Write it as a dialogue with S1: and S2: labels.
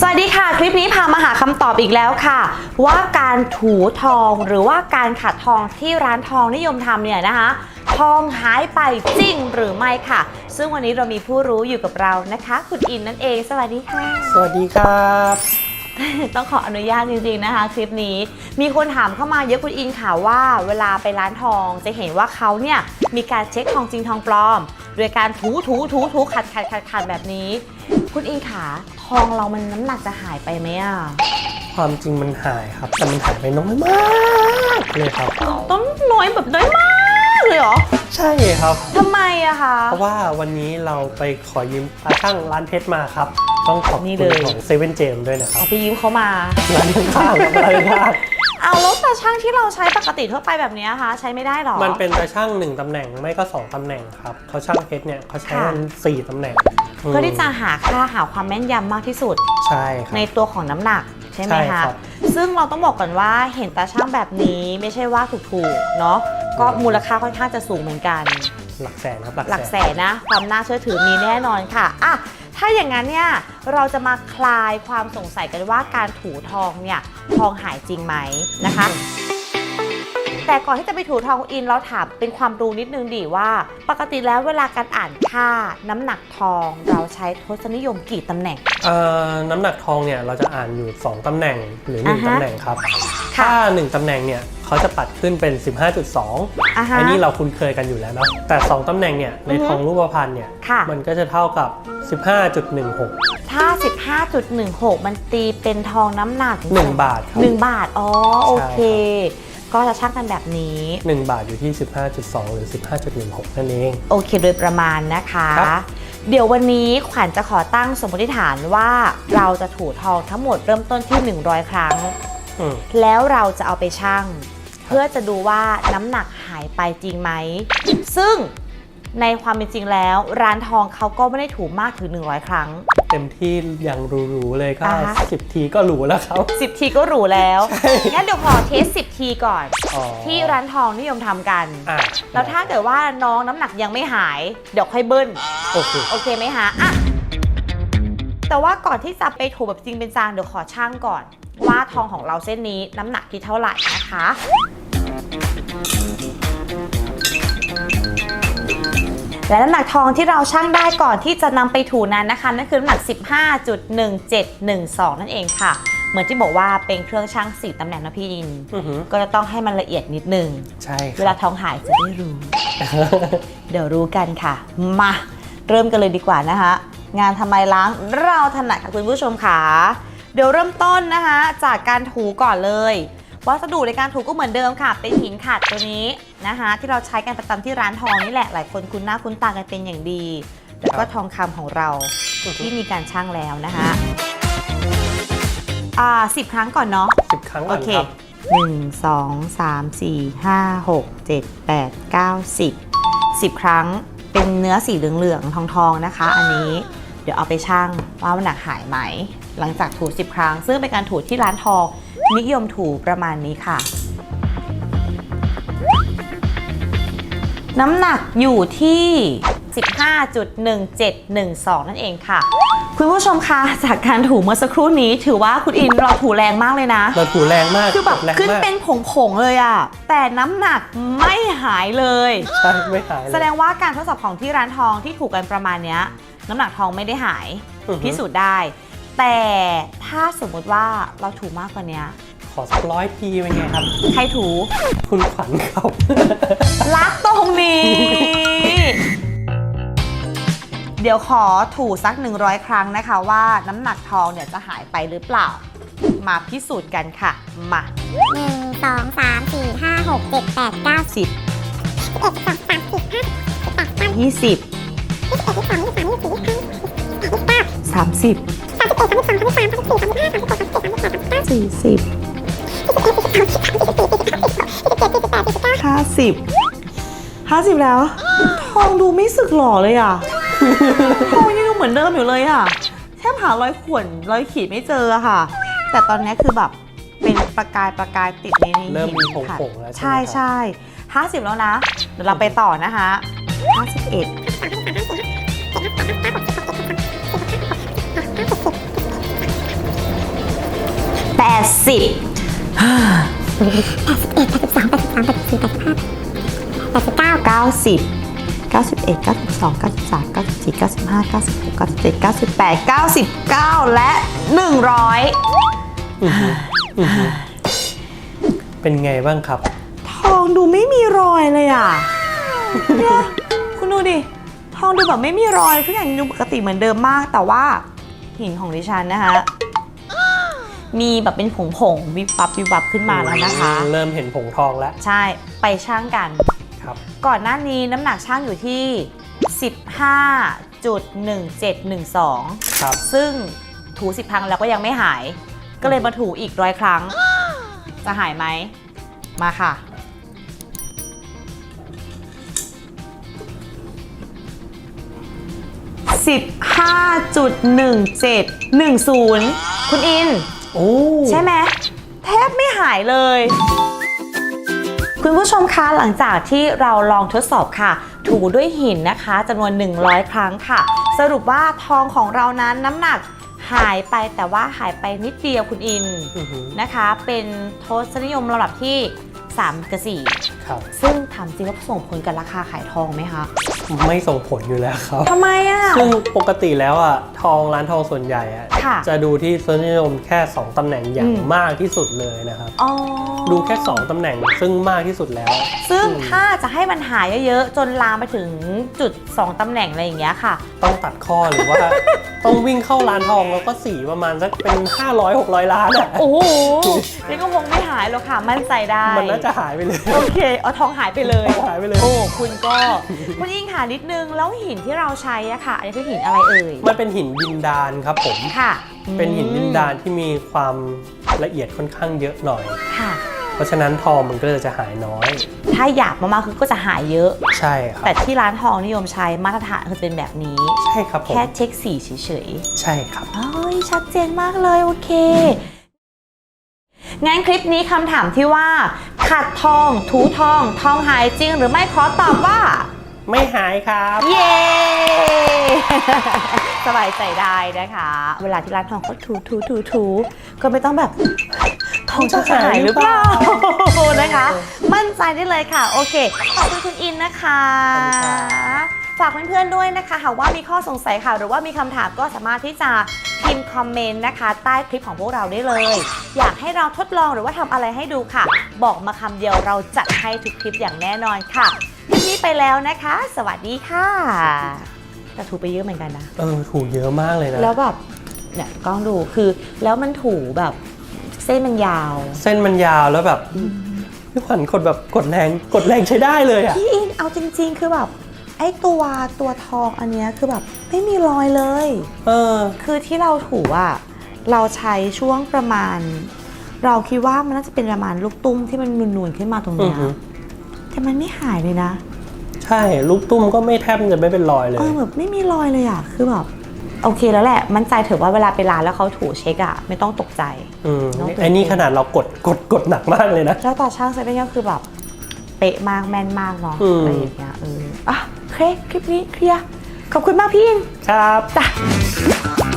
S1: สวัสดีค่ะ คลิปนี้พามาหาคำตอบอีกแล้วค่ะ ว่าการถูทองหรือว่าการขัดทองที่ร้านทองนิยมทำเนี่ยนะคะทองหายไปจริงหรือไม่ค่ะ ซึ่งวันนี้เรามีผู้รู้อยู่กับเรานะคะ คุณอินนั่นเอง สวัสดีค่ะ
S2: สวัสดีครับ
S1: ต้องขออนุญาตจริงๆนะคะ คลิปนี้มีคนถามเข้ามาเยอะคุณอินค่ะว่า เวลาไปร้านทองจะเห็นว่าเขาเนี่ยมีการเช็คทองจริงทองปลอม โดยการถูถูถูถูขัดขัดขัดขัดแบบนี้ คุณอินขาทองเรามันน้ำหนักจะหายไปไหมอะ
S2: ความจริงมันหายครับ แต่มันหายไปน้อยมากเลยครับ
S1: ต้องน้อยแบบน้อยมากเลยเหรอ
S2: ใช่ครับ
S1: ทำไมอะคะ
S2: เพราะว่าวันนี้เราไปขอยืมตาช่างร้านเพชรมาครับ ต้องขอบ
S1: นี่
S2: คุ
S1: เล
S2: ณ
S1: ย
S2: ของเซเว่นเจมด้วยนะครั
S1: เอา
S2: บ
S1: ไปยืมเขามา
S2: ร้านข้างๆครับร้านข้าง
S1: เอาแล้วตาช่างที่เราใช้ปกติทั่วไปแบบเนี้ยคะใช้ไม่ได้หรอ
S2: ๆมันเป็นตาช่างหนึ่งตำแหน่งไม่ก็สองตำแหน่งครับเขาช่างเพชรเนี่ยเขาใช้กันสี่ตำแหน่ง
S1: เพื่อที่จะหาค่าหาความแม่นยำมากที่สุด
S2: ใช่ครับ
S1: ในตัวของน้ำหนักใช่ไหม
S2: ใช่
S1: คะ
S2: ครับ
S1: ซึ่งเราต้องบอกก่อนว่าเห็นตาช่างแบบนี้ไม่ใช่ว่าถูกๆเนาะก็มูลค่าค่อนข้างจะสูงเหมือนกัน
S2: หลักแสนครับ
S1: หลักแสนนะ ความน่าเชื่อถือมีแน่นอนค่ะอะ ถ้าอย่างนั้นเนี่ยเราจะมาคลายความสงสัยกันว่าการถูทองเนี่ยทองหายจริงไหมนะคะ แต่ก่อนที่จะไปถูทองอินเราถามเป็นความรู้นิดนึงดีว่า ปกติแล้วเวลาการอ่านค่าน้ำหนักทองเราใช้ทศนิยมกี่ตำแหน่ง
S2: เอ่อน้ำหนักทองเนี่ยเราจะอ่านอยู่ 2 ตำแหน่งหรือ
S1: อ่า
S2: 1
S1: ฮะ
S2: ตำแหน่งครับ
S1: ค่ะ
S2: ถ้า 1 ตำแหน่งเนี่ยเขาจะปัดขึ้นเป็น 15.2
S1: อ่าฮะ
S2: อันนี้เราคุ้นเคยกันอยู่แล้วเนาะแต่ 2 ตำแหน่งเนี่ยใน
S1: อือฮึ
S2: ทองรูปพรรณเนี่ย
S1: ค่ะ
S2: มันก็จะเท่ากับ 15.16
S1: ถ้า 15.16 มันตีเป็นทองน้ำหนัก
S2: 1 บาทครับ
S1: 1 บาท อ๋อ โอเค ก็จะช่างกันแบบนี้
S2: 1 บาทอยู่ที่ 15.2 หรือ 15.16 นั่นเอง
S1: โอเคโดยประมาณนะคะ
S2: ครับ
S1: เดี๋ยววันนี้ขวัญจะขอตั้งสมมติฐานว่าเราจะถูทองทั้งหมดเริ่มต้นที่ 100 ครั้ง
S2: อืม
S1: แล้วเราจะเอาไปชั่ง เพื่อจะดูว่าน้ำหนักหายไปจริงไหม ซึ่ง ในความเป็นจริงแล้ว ร้านทองเขาก็ไม่ได้ถูมากถึง 100 ครั้ง
S2: เต็มที่อย่างหรูๆเลยก็
S1: อ่าฮะ
S2: 10ทีก็หรูแล้วครับ
S1: 10 ทีก็หรูแล้ว
S2: ใช่
S1: งั้นเดี๋ยวขอเทส 10 ทีก่อน
S2: อ๋อ
S1: ที่ร้านทองนิยมทำกัน
S2: อะ
S1: แล้วถ้าเกิดว่าน้องน้ำหนักยังไม่หาย เดี๋ยวค่อยเบิ้ล
S2: โอเค
S1: โอเคไหมคะอะแต่ว่าก่อนที่จะไปถูแบบจริงเป็นจังเดี๋ยวขอช่างก่อน ว่าทองของเราเส้นนี้น้ำหนักที่เท่าไหร่นะคะ และน้ำหนักทองที่เราช่างได้ก่อนที่จะนำไปถูนั้นนะคะนั่นคือน้ำหนัก 15.1712 นั่นเองค่ะ เหมือนที่บอกว่าเป็นเครื่องช่างสี่ตำแหน่งนะพี่ดิน
S2: อือหือ
S1: ก็จะต้องให้มันละเอียดนิดนึง
S2: ใช่ค
S1: เวลา
S2: รับ
S1: ทองหายจะได้รู้ เดี๋ยวรู้กันค่ะ มา เริ่มกันเลยดีกว่านะคะ งานทำไมล้างเราถนัดค่ะคุณผู้ชมค่ะ เดี๋ยวเริ่มต้นนะคะ จากการถูก่อนเลย วัสดุในการถูก็เหมือนเดิมค่ะ เป็นหินขัดตัวนี้นะคะ ที่เราใช้กันประจำที่ร้านทองนี่แหละหลายคนคุ้นหน้าคุ้นตากันเป็นอย่างดี แล้วก็ทองคำของเราที่มีการช่างแล้วนะคะอ่าสิบครั้งก่อนเนาะ
S2: สิบครั้ง
S1: โอ
S2: ก่อน
S1: เค
S2: ครับ
S1: หนึ่งสองสามสี่ห้าหกเจ็ดแปดเก้าสิบสิบครั้งเป็นเนื้อสีเหลืองๆทองๆนะคะ อันนี้ เดี๋ยวเอาไปชั่งว่ามันหนักหายไหม หลังจากถู 10 ครั้ง ซึ่งเป็นการถูที่ร้านทองนิยมถูประมาณนี้ค่ะ น้ำหนักอยู่ที่ 15.1712 นั่นเองค่ะ คุณผู้ชมคะจากการถูเมื่อสักครู่นี้ ถือว่าคุณอินเราถูแรงมากเลยนะ
S2: เราถูแรงมาก
S1: คือแบบ
S2: แรง
S1: ขึ้น
S2: มาก
S1: เป็นผงๆเลยอะแต่น้ำหนักไม่หายเลย
S2: ใช่ไม่หายเลย
S1: แสดงว่าการทดสอบของที่ร้านทองที่ถูกกันประมาณเนี้ย น้ำหนักทองไม่ได้หาย
S2: อือฮึ
S1: พิสูจน์ได้ แต่ถ้าสมมุติว่าเราถูมากกว่าเนี้ย
S2: ขอสักร้อยทีเป็นไงครับ
S1: ใครถู
S2: คุณขวัญครับ
S1: รักตรงนี้ เดี๋ยวขอถูสัก 100 ครั้งนะคะว่าน้ำหนักทองเนี่ยจะหายไปหรือเปล่า มาพิสูจน์กันค่ะ มา
S3: หนึ่งสองสามสี่ห้าหกเจ็ดแปดเก้า
S1: สิบ
S3: สิบเอ็ดสิบสองสิบสามสิบสี่สิบห้าสิบแปดเก้ายี่
S1: ยี่สิบ
S3: สิบเอ็ดยี่สิบสองยี่สิบสามยี่สิบสี่ยี่สิบห้ายี่สิบเก้า
S1: สามสิบ
S3: สามสิบเอ็ดสามสิบสองสามสิบสามสามสิบสี่สามสิบห้าสามสิบหกสามสิบเจ็ดสามสิบแปดสามสิบเก้า
S1: สี่สิบห้าสิบห้าสิบแล้ว ทองดูไม่สึกหล่อเลยอะ ทองยังดูเหมือนเดิมอยู่เลยอะ แทบหารอยข่วนรอยขีดไม่เจออะค่ะ แต่ตอนนี้คือแบบเป็นประกายประกายติดในนี้
S2: เริ่มมี
S1: หินขัด
S2: ผงๆแล้วใช่
S1: ใช่
S2: ไหมครับ
S1: ใช่ห้าสิบแล้วนะ เดี๋ยวเราไปต่อนะคะห้าสิบเอ็ด 90 91 92 93 94 95 96 97 98 99 และ 100
S2: อื้อหืออื้อหือเป็นไงบ้างครับ
S1: ทองดูไม่มีรอยเลยอะเนี่ยคุณดูดิ ทองดูแบบไม่มีรอยทุกอย่างดูปกติเหมือนเดิมมาก แต่ว่าหินของดิฉันนะคะ มีแบบเป็นผงผงๆวิบวับวิบวับขึ้นมาแล้วนะคะ
S2: เริ่มเห็นผงทองแล้ว
S1: ใช่ไปช่างกัน
S2: ครับ
S1: ก่อนหน้านี้น้ำหนักช่างอยู่ที่ 15.1712
S2: ครับ
S1: ซึ่งถูสิบครั้งแล้วก็ยังไม่หาย ก็เลยมาถูอีกร้อยครั้ง จะหายไหม มาค่ะ 15.1710 คุณอิน
S2: โอ้
S1: ใช่ไหมแทบไม่หายเลย คุณผู้ชมคะหลังจากที่เราลองทดสอบค่ะ ถูด้วยหินนะคะจำนวน 100 ครั้งค่ะ สรุปว่าทองของเรานั้นน้ำหนักหายไปแต่ว่าหายไปนิดเดียวคุณอิน
S2: อื้อหือ
S1: นะคะ เป็นทศนิยมลำดับที่ 3 กับ
S2: ครับ
S1: 4ซึ่งถามจริงว่าส่งผลกับราคาขายทองไหมคะ
S2: ไม่ส่งผลอยู่แล้วครับ
S1: ทำไมอะ
S2: ซึ่งปกติแล้วอะทองร้านทองส่วนใหญ่อะ
S1: ค่ะ
S2: จะดูที่ทศนิยมแค่ 2ตำแหน่งอย่า
S1: อื
S2: ง
S1: ม
S2: มากที่สุดเลยนะครับ
S1: อ๋อ
S2: ดูแค่ 2ตำแหน่งซึ่งมากที่สุดแล้ว
S1: ซึ่ง
S2: อืม
S1: ถ้าจะให้มันหายเยอะๆ จนลามไปถึงจุด 2 ตำแหน่งอะไรอย่างเงี้ยค่ะ
S2: ต้องตัดข้อหรือว่า ต้องวิ่งเข้าร้านทองแล้วก็สีประมาณสักเป็น 500 600 ล้านอะ
S1: โอ้โหนี่ก็คงไม่หายหรอกค่ะ มั่นใจได้
S2: มันน่าจะหายไปเลย
S1: โอเค เอาทองหายไปเลย
S2: หายไปเลย
S1: โอ้ คุณก็ คุณยิ่งค่ะนิดนึง แล้วหินที่เราใช้อะค่ะ อันนี้คือหินอะไรเอ่ย
S2: มันเป็นหินดินดานครับผม
S1: ค่ะ
S2: เป็นหินดินดาน
S1: อืม
S2: ที่มีความละเอียดค่อนข้างเยอะหน่อย
S1: ค่ะ
S2: เพราะฉะนั้นทองมันก็เลยจะหายน้อย
S1: ถ้าหยาบมากๆคือก็จะหายเยอะ
S2: ใช่ครับ
S1: แต่ที่ร้านทองนิยมใช้มาตรฐานคือเป็นแบบนี้
S2: ใช่ครับผม
S1: แค่เช็คสีเฉย
S2: ใช่ครับ
S1: ๆเอ้ยชัดเจนมากเลยโอเค งั้นคลิปนี้คำถามที่ว่า ขัดทอง ถูทอง ทองหายจริงหรือไม่ขอตอบว่า
S2: ไม่หายครับ
S1: เย้ สบายใจได้นะคะ เวลาที่ร้านทองเขาถูถูถูถูก็ไม่ต้องแบบทองจะหายหรือเปล่านะคะ มั่นใจได้เลยค่ะ โอเค ขอบคุณคุณอินนะคะ
S2: ขอบคุณครับ
S1: ฝากเพื่อนๆด้วยนะคะหากว่ามีข้อสงสัยค่ะ หรือว่ามีคำถามก็สามารถที่จะพิมพ์คอมเมนต์นะคะ ใต้คลิปของพวกเราได้เลย อยากให้เราทดลองหรือว่าทำอะไรให้ดูค่ะ บอกมาคำเดียวเราจัดให้ทุกคลิปอย่างแน่นอนค่ะ คลิปนี้ไปแล้วนะคะ สวัสดีค่ะ แต่ถูไปเยอะเหมือนกันนะ
S2: เออถูกเยอะมากเลยนะ
S1: แล้วแบบเนี่ยกล้องดูคือ แล้วมันถูแบบ เส้นมันยาว
S2: เส้นมันยาวแล้วแบบพี่ขวัญกดแบบกดแรงกดแรงใช้ได้เลยอะ
S1: พี่อินเอาจริง ๆ คือแบบไอ้ตัวตัวทองอันเนี้ยคือแบบไม่มีรอยเลย
S2: เออ
S1: คือที่เราถูอะเราใช้ช่วงประมาณ เราคิดว่ามันน่าจะเป็นประมาณลูกตุ้มที่มันนูนๆขึ้นมาตรง
S2: อื
S1: เนี้
S2: อยหือ
S1: แต่มันไม่หายเลยนะ
S2: ใช่ลูกตุ้มก็ไม่แทบจะไม่เป็นรอยเลย
S1: เออแบบไม่มีรอยเลยอะ คือแบบโอเคแล้วแหละ มั่นใจเถอะว่าเวลาไปร้านแล้วเขาถูเช็คอะ ไม่ต้องตกใจ
S2: อืม
S1: น้องตื่น
S2: ไอ้นี่ขนาดเรากดกดกดหนักมากเลยนะ
S1: แล้วตาช่างเซเว่นก็คือแบบเป๊ะมากแม่นมากเนาะ
S2: อืม
S1: อะไรอย่างเงี้ยเอออะโอเคคลิปนี้เคลียร์ขอบคุณมากพี่อิน
S2: ครับ
S1: จ้ะ